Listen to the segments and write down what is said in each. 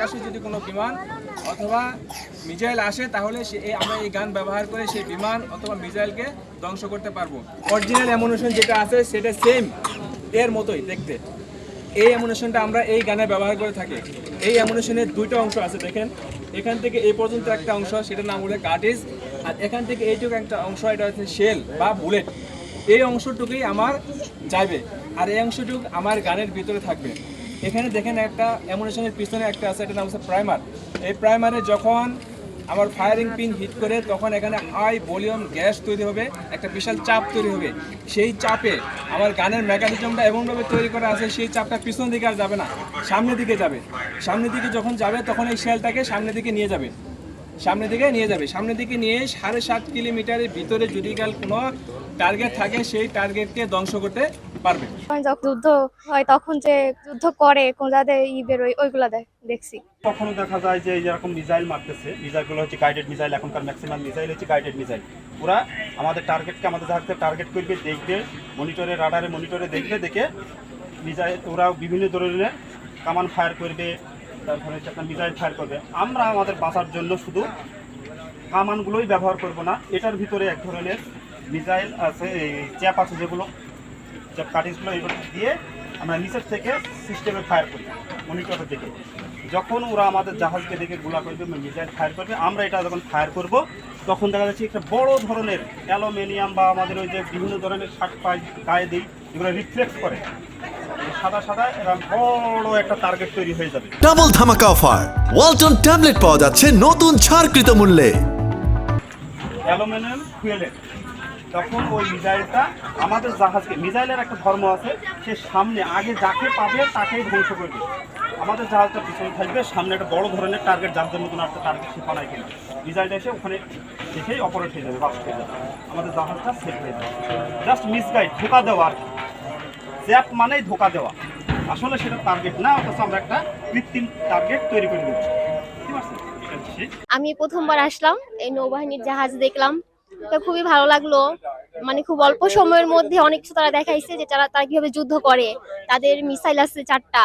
আকাশে যদি কোনো বিমান অথবা মিজাইল আসে, তাহলে সে আমরা এই গান ব্যবহার করে সেই বিমান অথবা মিজাইলকে ধ্বংস করতে পারব। অরিজিনাল অ্যামুনেশন যেটা আছে, সেটা সেম এর মতোই দেখতে। এই অ্যামুনেশনটা আমরা এই গানে ব্যবহার করে থাকি। এই অ্যামুনেশনের দুইটা অংশ আছে, দেখেন। এখান থেকে এই পর্যন্ত একটা অংশ, সেটার নাম হলো কার্টিজ আর এখান থেকে এইটুকু একটা অংশ, এটা হচ্ছে শেল বা বুলেট এই অংশটুকুই আমার যাবে আর এই অংশটুকু আমার গানের ভিতরে থাকবে। এখানে দেখেন একটা অ্যামুনেশনের পিছনে একটা আছে এটা নাম হচ্ছে প্রাইমার। এই প্রাইমারে যখন আমার ফায়ারিং পিন হিট করে, তখন এখানে হাই ভলিউম গ্যাস তৈরি হবে, একটা বিশাল চাপ তৈরি হবে। সেই চাপে আমার গানের মেকানিজমটা এমনভাবে তৈরি করা আছে, সেই চাপটা পিছন দিকে আর যাবে না, সামনের দিকে যাবে। সামনের দিকে যখন যাবে, তখন এই শেলটাকে সামনের দিকে নিয়ে যাবে। সামনের দিকে নিয়ে যাবে। সামনের দিকে নিয়ে সাড়ে সাত কিলোমিটারের ভিতরে যদি কাল কোনো টার্গেট থাকে সেই টার্গেটকে ধ্বংস করতে পারবে। যখন যুদ্ধ হয় তখন যে যুদ্ধ করে কোন যাদের ই বেরোয় ওইগুলা দেখ- দেখছি। কখনো দেখা যায় যে যেরকম মিসাইল মারতেছে মিসাইলগুলো হচ্ছে গাইডেড মিসাইল এখনকার ম্যাক্সিমাম মিসাইল হচ্ছে গাইডেড মিসাইল ওরা আমাদের টার্গেটকে আমাদের জাহাজকে টার্গেট করবে দেখবে মনিটরে রাডারে মনিটরে দেখবে দেখে মিসাইল ওরা বিভিন্ন ধরনের কামান ফায়ার করবে তারপরে হচ্ছে আপনার মিসাইল ফায়ার করবে। আমরা আমাদের বাঁচার জন্য শুধু কামানগুলোই ব্যবহার করব না, এটার ভিতরে এক ধরনের মিসাইল আছে, এই চ্যাপ আছে যেগুলো, চ্যাপ কাটিংসগুলো এগুলো দিয়ে আমরা নিচের থেকে সিস্টেমে ফায়ার করি, মনিটরের দিকে। যখন ওরা আমাদের জাহাজকে দেখে গোলা করবে মিসাইল ফায়ার করবে, আমরা এটা যখন ফায়ার করব, তখন দেখা যাচ্ছে একটা বড় ধরনের অ্যালুমিনিয়াম বা আমাদের ওই যে বিভিন্ন ধরনের শার্ট পাই, গায়ে দিই, এগুলো রিফ্লেক্ট করে। সাদা সাদা এরকম বড় একটা টার্গেট তৈরি হয়ে যাবে। ডাবল ধামাকা অফার ওয়ালটন ট্যাবলেট পাওয়া যাচ্ছে নতুন ছাড়কৃত মূল্যে। অ্যালুমিনিয়াম ফুয়েলের তখন ওই মিসাইলটা আমাদের জাহাজকে মিসাইলের একটা ধর্ম আছে সে সামনে আগে যাকে পাবে তাকেই ধ্বংস করবে আমাদের জাহাজটা পিছনে থাকবে সামনে একটা বড় ধরনের টার্গেট জন্য কোনো একটা টার্গেট সে বানায় কিনা। মিসাইলটা এসে ওখানে দেখেই অপারেট হয়ে যাবে বাস্ট হয়ে যাবে। আমাদের জাহাজটা সেফ হয়ে যাবে। জাস্ট মিসগাইড ধোকা দেওয়া আর কি। জ্যাপ মানেই ধোকা দেওয়া। আসলে সেটা টার্গেট না অথচ আমরা একটা কৃত্রিম টার্গেট তৈরি করে দিচ্ছি আমি প্রথমবার আসলাম এই নৌবাহিনীর জাহাজ দেখলাম। তো খুবই ভালো লাগল। মানে খুব অল্প সময়ের মধ্যে অনেক কিছু তারা দেখাইছে যে তারা তারা কীভাবে যুদ্ধ করে তাদের মিসাইল আছে চারটা।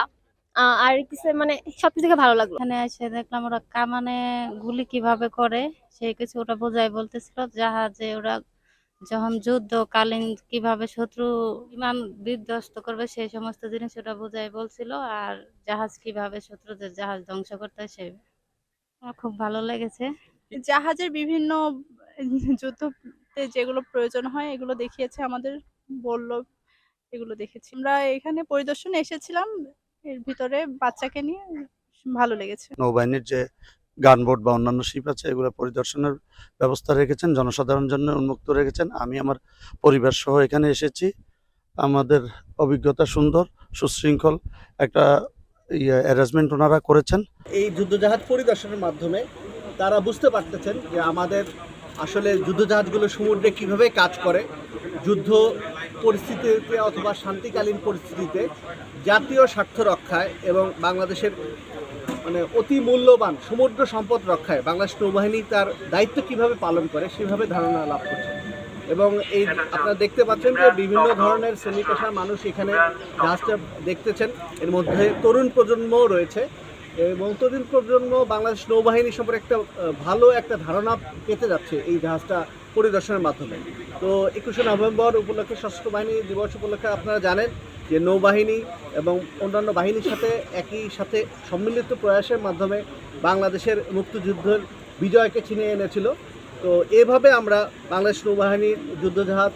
আহ, আর কিছু মানে সবকিছু থেকে ভালো লাগল। এখানে এসে দেখলাম ওরা কামানে গুলি কীভাবে করে সেই কিছু ওটা বোঝায় বলতেছিল জাহাজে ওরা যখন যুদ্ধকালীন কীভাবে শত্রু বিমান বিধ্বস্ত করবে সেই সমস্ত জিনিস ওরা বোঝাই বলছিল আর জাহাজ কীভাবে শত্রুদের জাহাজ ধ্বংস করতে হয় সে আমার খুব ভালো লেগেছে। জাহাজের বিভিন্ন যুদ্ধতে যেগুলো প্রয়োজন হয় এগুলো দেখিয়েছে আমাদের বলল এগুলো দেখেছি। আমরা এখানে পরিদর্শনে এসেছিলাম এর ভিতরে বাচ্চাকে নিয়ে ভালো লেগেছে। নৌবাহিনীর যে গানবোট বা অন্যান্য শিপ আছে, এগুলো পরিদর্শনের ব্যবস্থা রেখেছেন, জনসাধারণের জন্য উন্মুক্ত রেখেছেন। আমি আমার পরিবার সহ এখানে এসেছি। আমাদের অভিজ্ঞতা সুন্দর, সুশৃঙ্খল, একটা ইয়ে অ্যারেঞ্জমেন্ট ওনারা করেছেন। এই যুদ্ধজাহাজ পরিদর্শনের মাধ্যমে তারা বুঝতে পারতেছেন যে আমাদের আসলে যুদ্ধজাহাজগুলো সমুদ্রে কীভাবে কাজ করে, যুদ্ধ পরিস্থিতিতে অথবা শান্তিকালীন পরিস্থিতিতে জাতীয় স্বার্থ রক্ষায় এবং বাংলাদেশের মানে অতি মূল্যবান সমুদ্র সম্পদ রক্ষায় বাংলাদেশ নৌবাহিনী তার দায়িত্ব কীভাবে পালন করে সেভাবে ধারণা লাভ করছে। এবং এই আপনারা দেখতে পাচ্ছেন যে বিভিন্ন ধরনের শ্রেণি পেশার মানুষ এখানে জাহাজটা দেখতেছেন। এর মধ্যে তরুণ প্রজন্মও রয়েছে। এবং তরুণ প্রজন্ম বাংলাদেশ নৌবাহিনী সম্পর্কে একটা ভালো একটা ধারণা পেতে যাচ্ছে এই জাহাজটা পরিদর্শনের মাধ্যমে। তো একুশে নভেম্বর উপলক্ষে সশস্ত্র বাহিনী দিবস উপলক্ষে আপনারা জানেন যে নৌবাহিনী এবং অন্যান্য বাহিনীর সাথে একই সাথে সম্মিলিত প্রয়াসের মাধ্যমে বাংলাদেশের মুক্তিযুদ্ধের বিজয়কে ছিনিয়ে এনেছিল। তো এভাবে আমরা বাংলাদেশ নৌবাহিনীর যুদ্ধজাহাজ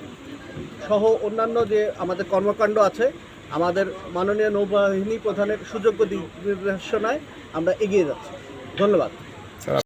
সহ অন্যান্য যে আমাদের কর্মকাণ্ড আছে, আমাদের মাননীয় নৌবাহিনী প্রধানের সুযোগ্য দিক নির্দেশনায় আমরা এগিয়ে যাচ্ছি। ধন্যবাদ।